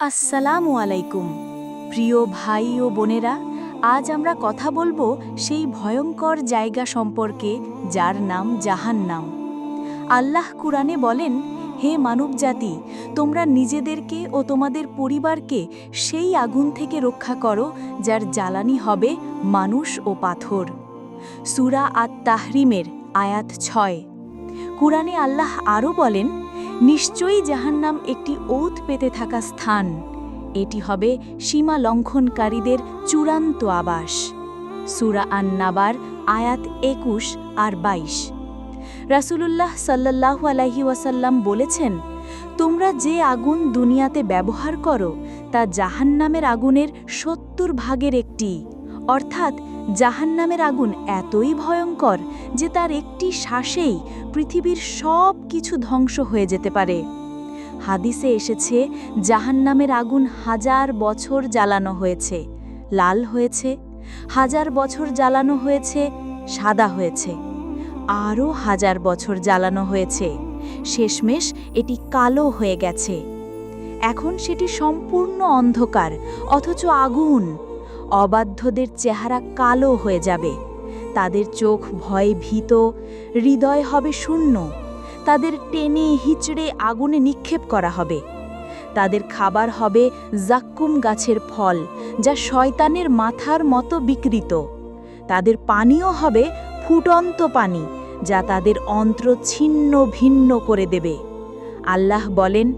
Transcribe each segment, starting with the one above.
আসসালামু আলাইকুম। প্রিয় ভাই ও বোনেরা, আজ আমরা কথা বলব সেই ভয়ঙ্কর জায়গা সম্পর্কে, যার নাম জাহান্নাম। আল্লাহ কুরআনে বলেন, হে মানবজাতি, তোমরা নিজেদেরকে ও তোমাদের পরিবারকে সেই আগুন থেকে রক্ষা করো, যার জ্বালানি হবে মানুষ ও পাথর। সুরা আত তাহরিমের আয়াত ছয়। কুরআনে আল্লাহ আরও বলেন নিশ্চয়ই জাহান্নাম একটি ওত পেতে থাকা স্থান। এটি হবে সীমা লঙ্ঘনকারীদের চূড়ান্ত আবাস। সুরা আন নাবার আয়াত একুশ আর বাইশ। রাসূলুল্লাহ সাল্লাল্লাহু আলাহি ওয়াসাল্লাম বলেছেন, তোমরা যে আগুন দুনিয়াতে ব্যবহার করো, তা জাহান্নামের আগুনের সত্তর ভাগের একটি। অর্থাৎ জাহান্নামের আগুন এতই ভয়ঙ্কর যে তার একটি শ্বাসেই পৃথিবীর সব কিছু ধ্বংস হয়ে যেতে পারে। হাদিসে এসেছে, জাহান্নামের আগুন হাজার বছর জ্বালানো হয়েছে, লাল হয়েছে, হাজার বছর জ্বালানো হয়েছে, সাদা হয়েছে, আরও হাজার বছর জ্বালানো হয়েছে, শেষমেশ এটি কালো হয়ে গেছে। এখন সেটি সম্পূর্ণ অন্ধকার, অথচ আগুন। অবাধ্যদের চেহারা কালো হয়ে যাবে। তাদের চোখ ভয়ে ভীত, হৃদয় হবে শূন্য। তাদের টেনে হিচড়ে আগুনে নিক্ষেপ করা হবে। তাদের খাবার হবে জাক্কুম গাছের ফল, যা শয়তানের মাথার মতো বিকৃত। তাদের পানীয় হবে ফুটন্ত পানি, যা তাদের অন্ত্র ছিন্ন ভিন্ন করে দেবে। আল্লাহ বলেন,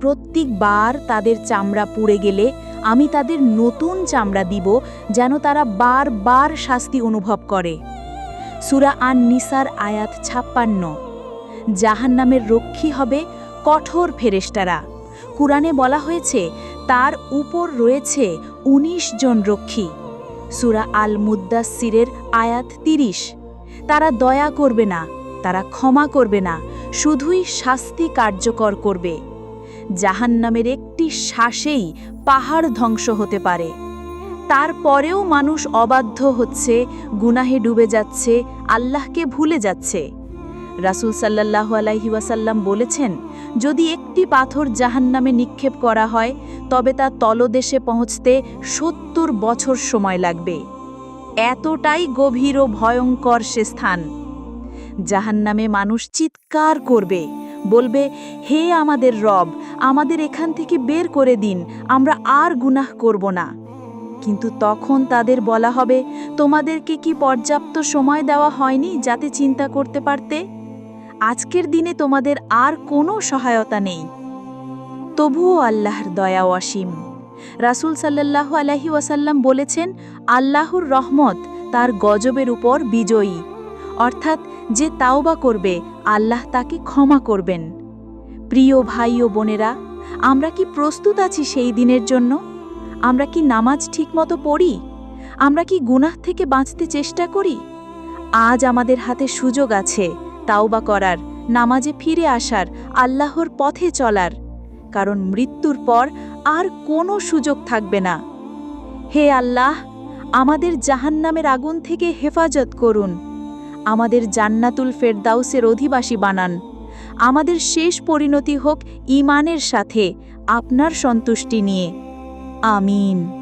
প্রত্যেকবার তাদের চামড়া পুড়ে গেলে আমি তাদের নতুন চামড়া দিব যেন তারা বারবার শাস্তি অনুভব করে। সুরা আন নিসার আয়াত ছাপ্পান্ন। জাহান্নামের রক্ষী হবে কঠোর ফেরেস্তারা কুরআনে বলা হয়েছে, তার উপর রয়েছে ১৯ জন রক্ষী। সুরা আল মুদ্দাসিরের আয়াত তিরিশ। তারা দয়া করবে না, তারা ক্ষমা করবে না, শুধুই শাস্তি কার্যকর করবে। জাহান্নামের একটি শ্বাসেই পাহাড় ধ্বংস হতে পারে। তারপরেও মানুষ অবাধ্য হচ্ছে, গুনাহে ডুবে যাচ্ছে, আল্লাহকে ভুলে যাচ্ছে। রাসূল সাল্লাহ আলাইহি ওয়াসাল্লাম বলেছেন, যদি একটি পাথর জাহান্নামে নিক্ষেপ করা হয়, তবে তা তলদেশে পৌঁছতে সত্তর বছর সময় লাগবে। এতটাই গভীর ও ভয়ঙ্কর সে স্থান। জাহান্নামে মানুষ চিৎকার করবে, বলবে, হে আমাদের রব আমাদের এখান থেকে বের করে দিন, আমরা আর গুনাহ করব না। কিন্তু তখন তাদের বলা হবে, তোমাদেরকে কি পর্যাপ্ত সময় দেওয়া হয়নি যাতে চিন্তা করতে পারতে? আজকের দিনে তোমাদের আর কোনো সহায়তা নেই। তবুও আল্লাহর দয়া অসীম। রাসূল সাল্লাহ আলাহি ওয়াসাল্লাম বলেছেন, আল্লাহর রহমত তার গজবের উপর বিজয়ী। অর্থাৎ যে তাওবা করবে, আল্লাহ তাকে ক্ষমা করবেন। প্রিয় ভাই ও বোনেরা, আমরা কি প্রস্তুত আছি সেই দিনের জন্য? আমরা কি নামাজ ঠিকমতো পড়ি? আমরা কি গুনাহ থেকে বাঁচতে চেষ্টা করি? আজ আমাদের হাতে সুযোগ আছে তাওবা করার, নামাজে ফিরে আসার, আল্লাহর পথে চলার। কারণ মৃত্যুর পর আর কোনো সুযোগ থাকবে না। হে আল্লাহ, আমাদের জাহান্নামের আগুন থেকে হেফাজত করুন। আমাদের জান্নাতুল ফেরদাউসের অধিবাসী বানান। আমাদের শেষ পরিণতি হোক ইমানের সাথে আপনার সন্তুষ্টি নিয়ে। আমিন।